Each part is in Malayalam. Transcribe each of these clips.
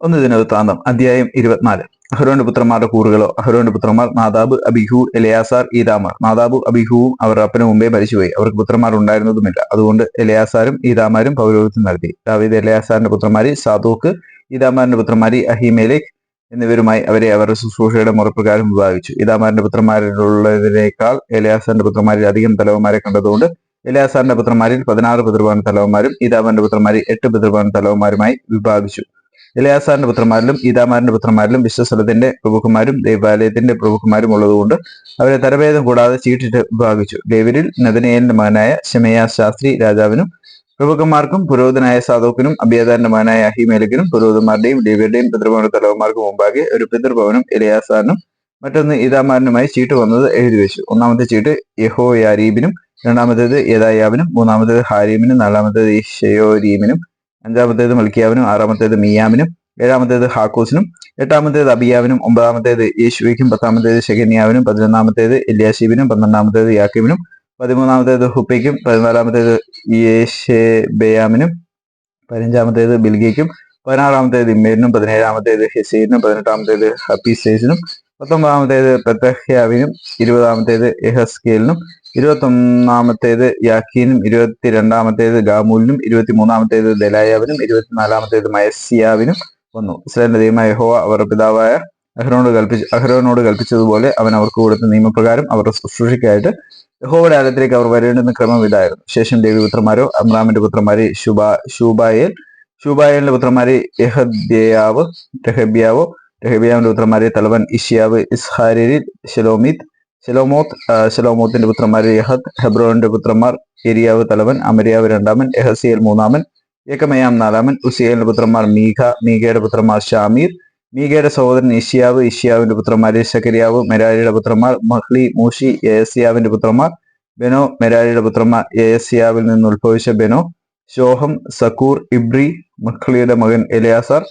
ഒന്ന് ദിനവൃത്താന്തം അധ്യായം ഇരുപത്തിനാല്. അഹരോന്റെ പുത്രന്മാരുടെ കൂറുകളോ? അഹരോന്റെ പുത്രന്മാർ നാദാബ് അബിഹു എലയാസാർ ഈതാമർ നാദാബു അബിഹുവും അവർ അപ്പന് മുമ്പേ മരിച്ചുപോയി. അവർക്ക് പുത്രന്മാർ ഉണ്ടായിരുന്നതുമില്ല. അതുകൊണ്ട് എലയാസാരും ഈതാമാരും പൗരോഹിത്യം നടത്തി. ദാവീദ് എലയാസാറിന്റെ പുത്രന്മാരി സാദോക്ക് ഈതാമാറിന്റെ പുത്രന്മാരി അഹിമേലേക്ക് എന്നിവരുമായി അവരെ അവരുടെ ശുശ്രൂഷയുടെ മുറപ്രകാരം വിഭാഗിച്ചു ഇതാമാറിന്റെ പുത്രന്മാരിലുള്ളതിനേക്കാൾ എലയാസാറിന്റെ പുത്രന്മാരിൽ അധികം തലവന്മാരെ കണ്ടതുകൊണ്ട് എലയാസാറിന്റെ പുത്രന്മാരിൽ പതിനാറ് പിതൃഭവൻ തലവന്മാരും ഈതാമാറിന്റെ പുത്രന്മാരിൽ എട്ട് പിതൃഭവൻ തലവന്മാരുമായി വിഭാഗിച്ചു എലയാസാറിന്റെ പുത്രന്മാരിലും ഈതാമാരന്റെ പുത്രന്മാരിലും വിശ്വസ്ഥലത്തിന്റെ പ്രഭുക്കന്മാരും ദേവാലയത്തിന്റെ പ്രഭുക്കന്മാരും ഉള്ളതുകൊണ്ട് അവരെ തരഭേദം കൂടാതെ ചീട്ടിട്ട് വിഭാഗിച്ചു. ഡേവിഡിൽ നദനയേലിന്റെ മകനായ ഷമയാ ശാസ്ത്രി രാജാവിനും പ്രഭുക്കന്മാർക്കും പുരോഹിതനായ സാധോക്കിനും അബിയാദാറിന്റെ മകനായ അഹിമേലക്കിനും പുരോഹിതന്മാരുടെയും ലേവിയരുടെയും പിതൃഭവന തലവന്മാർക്കും മുമ്പാകെ ഒരു പിതൃഭവനും ഇലയാസാറിനും മറ്റൊന്ന് ഈതാമാരനുമായി ചീട്ട് വന്നത് എഴുതി വെച്ചു. ഒന്നാമത്തെ ചീട്ട് യഹോ യാരീബിനും രണ്ടാമത്തേത് യദായാവിനും മൂന്നാമത്തേത് ഹാരീമിനും നാലാമത്തേത് ഷെയോരീമിനും അഞ്ചാമത്തേത് മൽക്കിയാവിനും ആറാമത്തേത് മിയാമിനും ഏഴാമത്തേത് ഹാക്കൂസിനും എട്ടാമത്തേത് അബിയാവിനും ഒമ്പതാമത്തേത് യേശുവിക്കും പത്താമത്തേത് ഷെഗന്യാവിനും പതിനൊന്നാമത്തേത് എല്യാശീബിനും പന്ത്രണ്ടാമത്തേത് യാക്കിമിനും പതിമൂന്നാമത്തേത് ഹുപ്പയ്ക്കും പതിനാലാമത്തേത് യേശബയാമിനും പതിനഞ്ചാമത്തേത് ബിൽഗയ്ക്കും പതിനാറാമത്തേത് ഇമ്മേരിനും പതിനേഴാമത്തേത് ഹെസീനും പതിനെട്ടാമത്തേത് ഹപ്പീസേസിനും പത്തൊമ്പതാമത്തേത് പെത്തഹ്യാവിനും ഇരുപതാമത്തേത് എഹസ്കേലിനും ഇരുപത്തൊന്നാമത്തേത് യാക്കീനും ഇരുപത്തിരണ്ടാമത്തേത് ഗാമൂലിനും ഇരുപത്തിമൂന്നാമത്തേത് ദലായാവിനും ഇരുപത്തിനാലാമത്തേത് മയസിയാവിനും വന്നു. ഇസ്രായേലിന്റെ ദൈവമായ യഹോവ അവരുടെ പിതാവായ അഹ്റോനോട് കൽപ്പിച്ച് അഹ്റോനോട് കൽപ്പിച്ചതുപോലെ അവൻ അവർക്ക് കൊടുത്ത നിയമപ്രകാരം അവരുടെ ശുശ്രൂഷയ്ക്കായിട്ട് യഹോവയുടെ ആലയത്തിലേക്ക് അവർ വരേണ്ടുന്ന ക്രമം ഇതായിരുന്നു. ശേഷം ദേവി പുത്രന്മാരോ അമ്രാമിന്റെ പുത്രന്മാരെ ഷുബാ ഷൂബായേൽ ഷൂബായേലിന്റെ പുത്രന്മാരെ യഹദ്യാവ് രഹബ്യാവോ രഹബിയാവിന്റെ പുത്രന്മാരെ തലവൻ ഇഷ്യാവ് ഇസ്ഹാരിൽ ഷെലോമിത് ഷെലോമോത്ത് ശിലോമോത്തിന്റെ പുത്രന്മാർ യഹദ് ഹെബ്രോന്റെ പുത്രന്മാർ എരിയാവ് തലവൻ അമരിയാവ് രണ്ടാമൻ എഹസിയൽ മൂന്നാമൻ ഏകമയാം നാലാമൻ ഉസിയലിന്റെ പുത്രന്മാർ മീഖ മീഖയുടെ പുത്രന്മാർ ഷാമീർ മീഖയുടെ സഹോദരൻ ഇഷ്യാവ് ഇഷ്യാവിന്റെ പുത്രന്മാർ ശക്കരിയാവ് മെരാരിയുടെ പുത്രന്മാർ മഹ്ലി മൂഷി യേസിയാവിന്റെ പുത്രന്മാർ ബെനോ മെരാരിയുടെ പുത്രന്മാർ യേസിയാവിൽ നിന്ന് ഉത്ഭവിച്ച ബെനോ ഷോഹം സക്കൂർ ഇബ്രി മഹ്ലിയുടെ മകൻ എലിയാസർ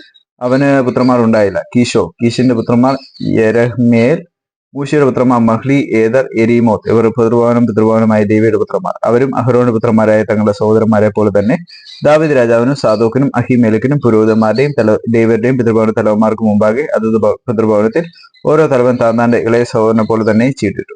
അവന് പുത്രന്മാർ ഉണ്ടായില്ല കീഷോ കീഷിന്റെ പുത്രന്മാർ യരഹ്മേൽ മൂഷിയുടെ പുത്രന്മാർ മഹ്ലി ഏദർ എരിമോത്ത് ഇവർ പിതൃഭവനും പിതൃഭവനുമായ ദേവിയുടെ പുത്രന്മാർ. അവരും അഹ്റോന്റെ പുത്രന്മാരായ തങ്ങളുടെ സഹോദരന്മാരെ പോലെ തന്നെ ദാവിദ് രാജാവിനും സാധോക്കിനും അഹിമേലക്കിനും പുരോഹിതന്മാരുടെയും തല ദേവരുടെയും പിതൃഭവന തലവന്മാർക്ക് മുമ്പാകെ അതത് പിതൃഭവനത്തിൽ ഓരോ തലവൻ താന്താന്റെ ഇളയ സഹോദരനെ പോലെ തന്നെ ചീട്ടിട്ടു